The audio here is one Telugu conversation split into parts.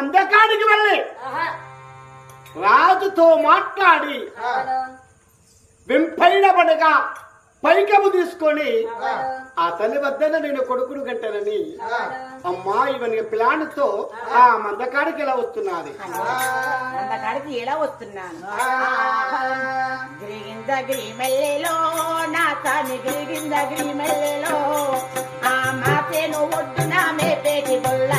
అందకాడికి వెళ్ళి రాజుతో మాట్లాడి వెంపైన పడగా పైకము తీసుకొని ఆ తల్లి వద్దన నేను కొడుకును గంటనని అమ్మా ఇవన్నీ ప్లాన్తో ఆ మందకాడికి ఎలా వస్తున్నది? అందకాడికి ఎలా వస్తున్నాను? గిరిగింద గిరిమెల్లిలో నా సామి గిరిగింద గిరిమెల్లిలో ఆ మాసేను ఒడ్డున మేపేటి బొల్ల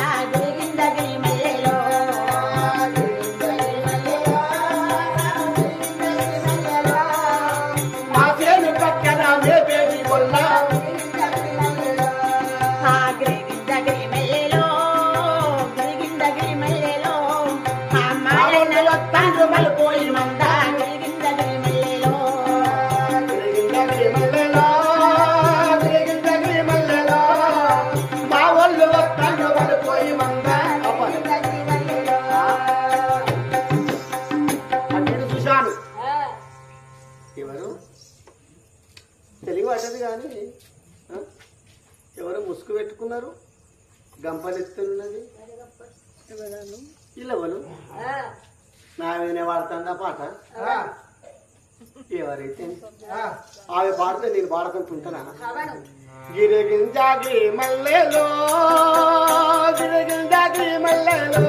ఎవరు? తెలివి పడ్డది కానీ? ఎవరు ముసుగు పెట్టుకున్నారు? గంపలెత్తున్నది ఇల్లవలు నా వినే వాడుతుందా పాట? ఎవరైతే? ఆమె పాడితే నేను పాడుకుంటుంటానా? గిరిగింజాగి మల్లెలో గిరిగింజాగి మల్లెలో.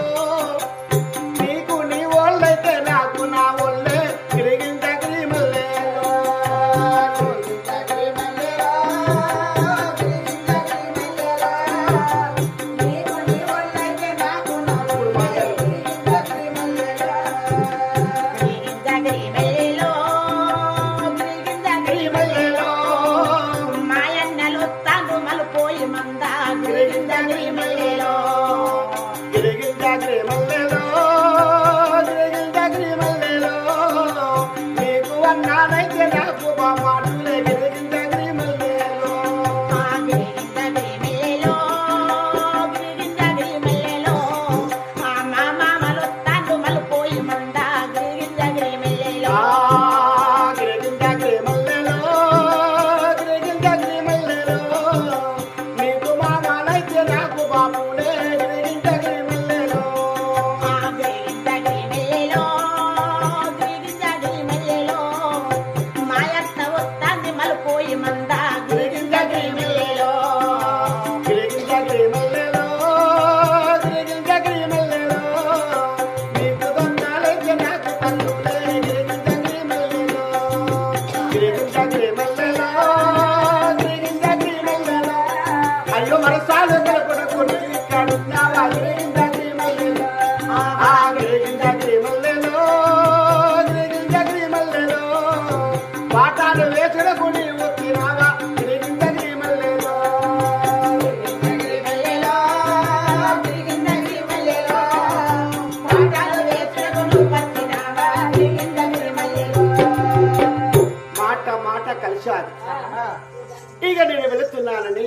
నేను వెళుతున్నానని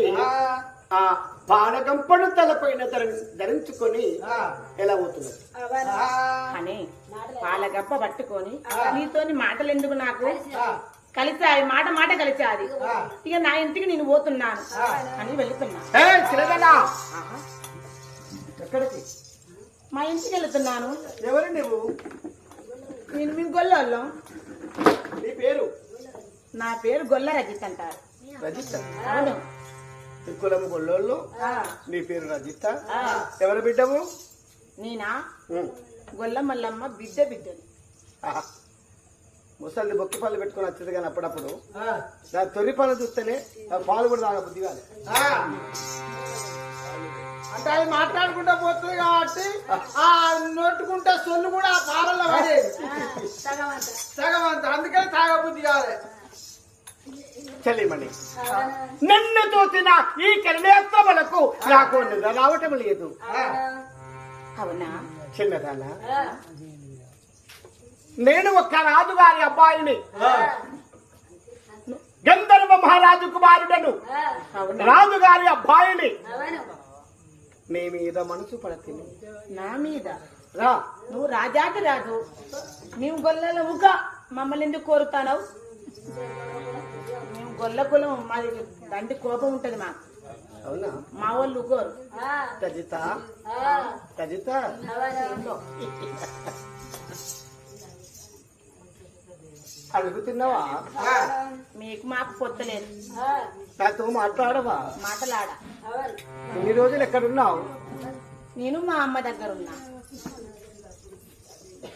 ఆ. పానగంపను తలపైన ధర- ధరించుకొని ఎలా అవుతున్నది అని పాలగప్ప పట్టుకొని నీతోని మాటలు ఎందుకు నాకు కలిసాయి మాట మాట కలిసాది. ఇక నా ఇంటికి నేను పోతున్నాను అని వెళుతున్నా. ఎక్కడికి? మా ఇంటికి వెళుతున్నాను. ఎవరు నువ్వు? నేను మీ గొల్లోళ్ళం. నీ పేరు? నా పేరు గొల్ల రజిత్ అంటారు. రజిత. కులం గొల్లోళ్ళు. ఆ, నీ పేరు రజిత. ఆ. ఎవరు బిడ్డవు నేనా. గొల్ల మల్లమ్మ బిడ్డ బిడ్డని. ముసలి బొక్కి పళ్ళు పెట్టుకొని వచ్చేది కానీ అప్పుడప్పుడు. నా తొలి పళ్ళు చూస్తేనే నా పాలు కూడా తాగ బుద్ధి కాదు అంటే అది మాట్లాడుకుంటా పోతుంది కాబట్టి ఆ నొట్టుకుంటే సొల్లు కూడా ఆ పాలల్లో పడేది. సగం అంత. అందుకని తాగబుద్ధి కాదు చెల్లిమణి. నన్ను చూసిన ఈ కరివేత్తములకు నాకు నిద్ర రావటం లేదు. అవునా? చిన్నదానా. నేను ఒక్క రాజుగారి అబ్బాయిని. గంధర్వ మహారాజు కుమారుడను. అవునా? రాజుగారి అబ్బాయిని. నీ మీద మనసు పడతిని. నా మీద? రా. నువ్వు రాజాకి రాజు. మేము గొల్లల ఉగా మమ్మల్ని ఎందుకు కోరుతానవు? గొల్ల కులం మాది దండి కోపం ఉంటది మాకు. అవునా? మా వాళ్ళు ఊకోరు రజిత రజిత అడుగుతున్నావా? మీకు మాకు పొత్తలేదు నాతో మాట్లాడవా? మాటలాడ. ఇన్ని రోజులు ఎక్కడున్నావు? నేను మా అమ్మ దగ్గర ఉన్నా.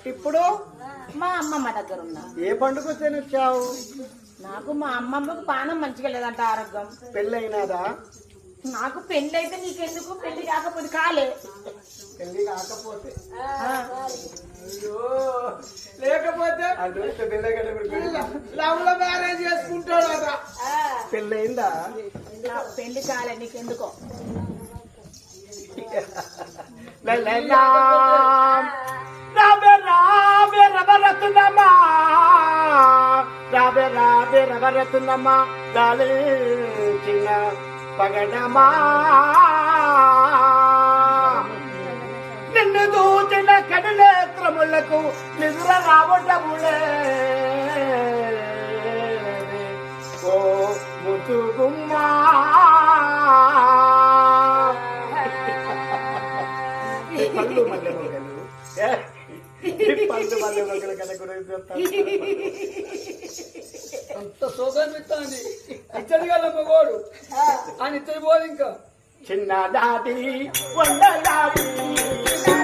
ఇప్పుడు? మా అమ్మమ్మ దగ్గర ఉన్నా. ఏ పండుగ వచ్చావు? నాకు మా అమ్మమ్మకు పానం మంచిగా లేదంట ఆరోగ్యం. పెళ్ళైనాదా? నాకు పెళ్ళి అయితే నీకెందుకు? పెళ్ళి కాకపోతే కాలే. పెళ్ళి కాకపోతే. లేకపోతే? లవ్లో మ్యారేజ్ చేసుకుంటాడట. పెళ్ళయిందా నా పెళ్ళి కాలే నీకెందుకో? లైలా రాబే రాబే రబరతున్నమ్మా రాబే రాబే రబరతున్నమ్మా దాలి చిన్న పగడమా నిన్ను దూచిన కడలేత్రములకు నిద్ర రావటములే పళ్ళు మల్లె మొగ్గల కథ గురించి. అంత సోదరు ఇస్తాంది. ఇచ్చడి గల మగోడు అని ఇచ్చడి పోదు ఇంకా చిన్నదాటి వందలాటి ఆ,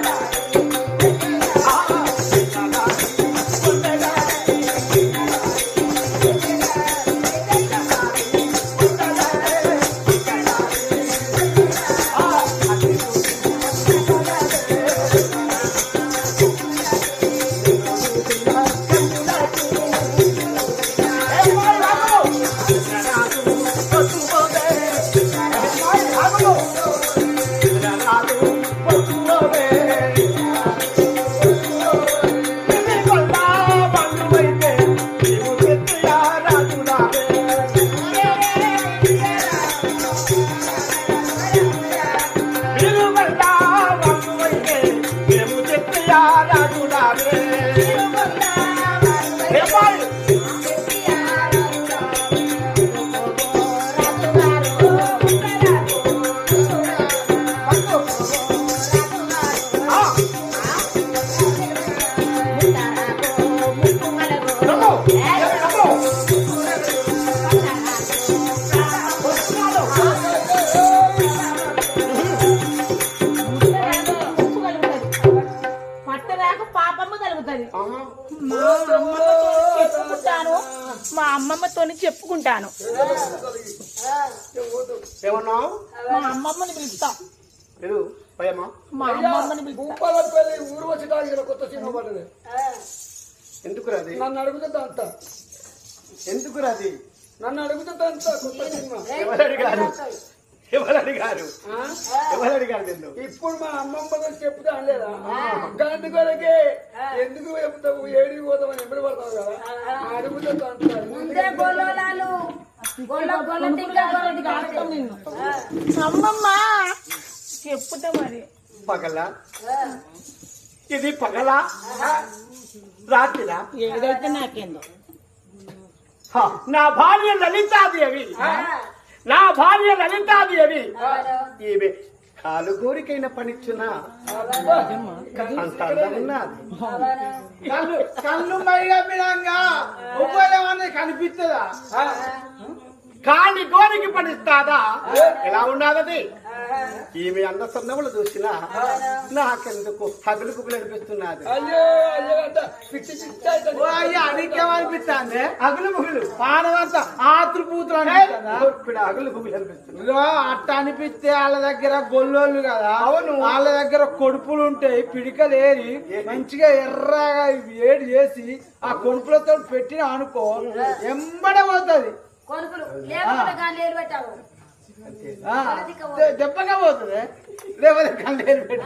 అమ్మమ్మతో చెప్పుకుంటాను. మా అమ్మమ్మని పిలుస్తా. మా అమ్మమ్మని కొత్త సినిమా ఎందుకు రాది? నన్ను అడుగుతుంది అంత. ఎందుకు రాది? నన్ను అడుగుతుంది అంత కొత్త సినిమా. ఎవరు అడిగారు? ఎవరు అడిగారు నిన్ను? ఇప్పుడు మా అమ్మమ్మ గురించి చెప్తా అనలేదా? దాని కొరకే ఎందుకు చెప్తావు? ఏడికి పోతామని ఎప్పుడు పడతావు కదా? చెప్పుతా మరి. పగల? ఇది పగల? రాత్రిరా ఏదైతే నాకేందో. హ, నా భార్య లలితాదేవి. నా భార్య లలితాదేవి. ఈమె కాలు కోరికైన పనిచ్చున? అంత అందంగా ఉన్నది. కళ్ళు ఉపయోగం కనిపిస్తుందా? కాని గోరికి పనిస్తాదా? ఎలా ఉన్నది ఈమె అంద సన్నములు చూసినా నాకెందుకు? హగులు కుగులు అనిపిస్తున్నది. అయ్యో అయ్యో అంట పిచ్చి పిచ్చి అవుతుంది. అయ్యా అనికేమనిపిస్తాంది అగులు ముగులు. పానమంతా ఆతృపూతులు అనిపిస్తుందా? ఇప్పుడు అగులు ముగులు అనిపిస్తుంది. అట్ట అనిపిస్తే వాళ్ళ దగ్గర గొల్లోళ్ళు కదా. అవును. వాళ్ళ దగ్గర కొడుపులు ఉంటాయి పిడికలు ఏరి మంచిగా ఎర్రగా వేడి చేసి ఆ కొడుపులతో పెట్టిన అనుకో ఎంబడ పోతుంది. లేకపోతే పెట్టావు. దెబ్బగా పోతుంది. లేకపోతే ఆ పెట్టి